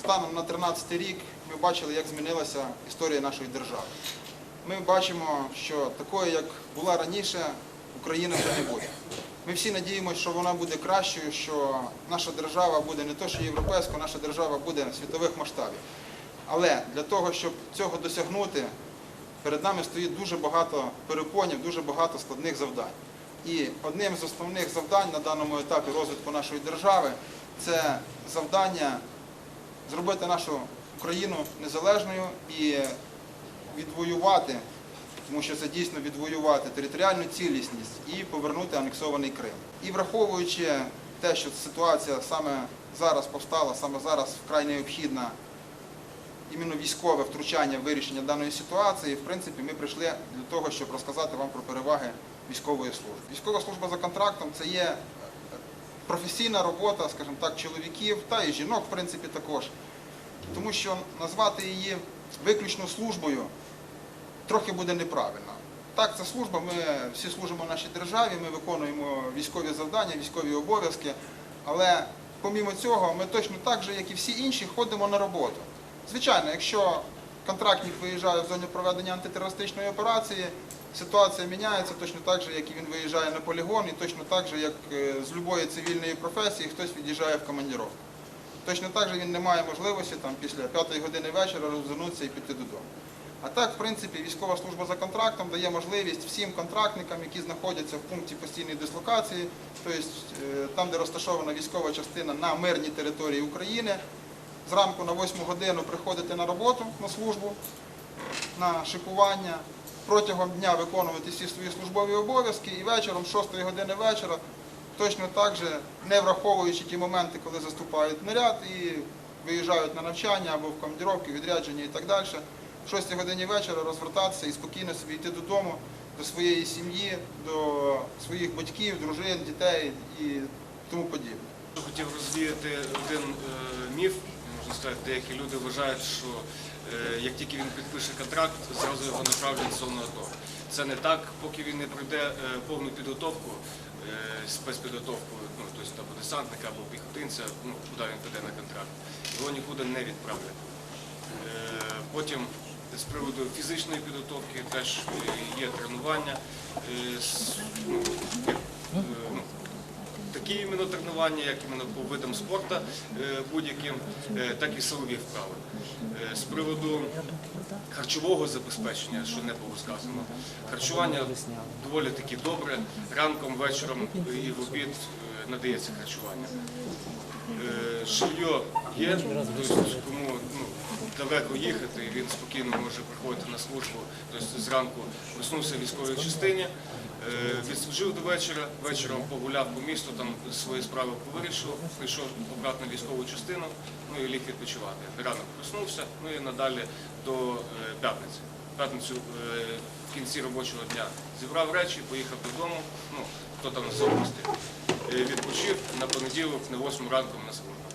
станом на 13 рік ми бачили, як змінилася історія нашої держави. Ми бачимо, що такою, як була раніше, Україна вже не буде. Ми всі надіємося, що вона буде кращою, що наша держава буде не то, що європейська, наша держава буде світових масштабів. Але для того, щоб цього досягнути, перед нами стоїть дуже багато перепонів, дуже багато складних завдань. І одним з основних завдань на даному етапі розвитку нашої держави це завдання зробити нашу Україну незалежною і відвоювати, тому що це дійсно відвоювати територіальну цілісність і повернути анексований Крим. І враховуючи те, що ситуація саме зараз повстала, саме зараз вкрай необхідна іменно військове втручання в вирішення даної ситуації, в принципі, ми прийшли для того, щоб розказати вам про переваги військової служби. Військова служба за контрактом це є професійна робота, скажімо так, чоловіків та і жінок, в принципі, також. Тому що назвати її виключно службою трохи буде неправильно. Так, це служба, ми всі служимо нашій державі, ми виконуємо військові завдання, військові обов'язки, але помімо цього ми точно так же, як і всі інші, ходимо на роботу. Звичайно, якщо контрактник виїжджає в зоні проведення антитерористичної операції, ситуація міняється точно так же, як і він виїжджає на полігон, і точно так же, як з будь-якої цивільної професії хтось від'їжджає в командировку. Точно так же він не має можливості там, після п'ятої години вечора розвернутися і піти додому. А так, в принципі, військова служба за контрактом дає можливість всім контрактникам, які знаходяться в пункті постійної дислокації, тобто там, де розташована військова частина на мирній території України, зранку на 8 годину приходити на роботу на службу, на шикування, протягом дня виконувати всі свої службові обов'язки і вечором, 6 години вечора, точно так же, не враховуючи ті моменти, коли заступають наряд і виїжджають на навчання або в командировки, відрядження і так далі, в 6 годині вечора розвертатися і спокійно собі йти додому, до своєї сім'ї, до своїх батьків, дружин, дітей і тому подібне. Хотів розвіяти один е, міф. Можна деякі люди вважають, що е, як тільки він підпише контракт, зразу його направлять в зону АТО. Це не так, поки він не пройде е, повну підготовку, е, спецпідготовку, ну, тобто або десантника, або піхотинця, ну, куди він піде на контракт, його нікуди не відправлять. Потім з приводу фізичної підготовки теж є тренування. е, з- ну, як, е, ну, Такі іменно тренування, як іменно по видам спорту е, будь-яким, е, так і силові вправи. Е, З приводу харчового забезпечення, що не було сказано, харчування доволі таки добре. Ранком, вечором і в обід надається харчування. Жилье є, кому далеко їхати, він спокійно може приходити на службу, тобто зранку проснувся в військовій частині, е, відслужив до вечора, вечором погуляв по місту, там свої справи повирішив, прийшов обратно військову частину, ну і ліг відпочивати. Ранок проснувся, ну і надалі до е, п'ятниці. П'ятницю е, в кінці робочого дня зібрав речі, поїхав додому, ну хто там на відпочив на понеділок на 8 ранку на службу.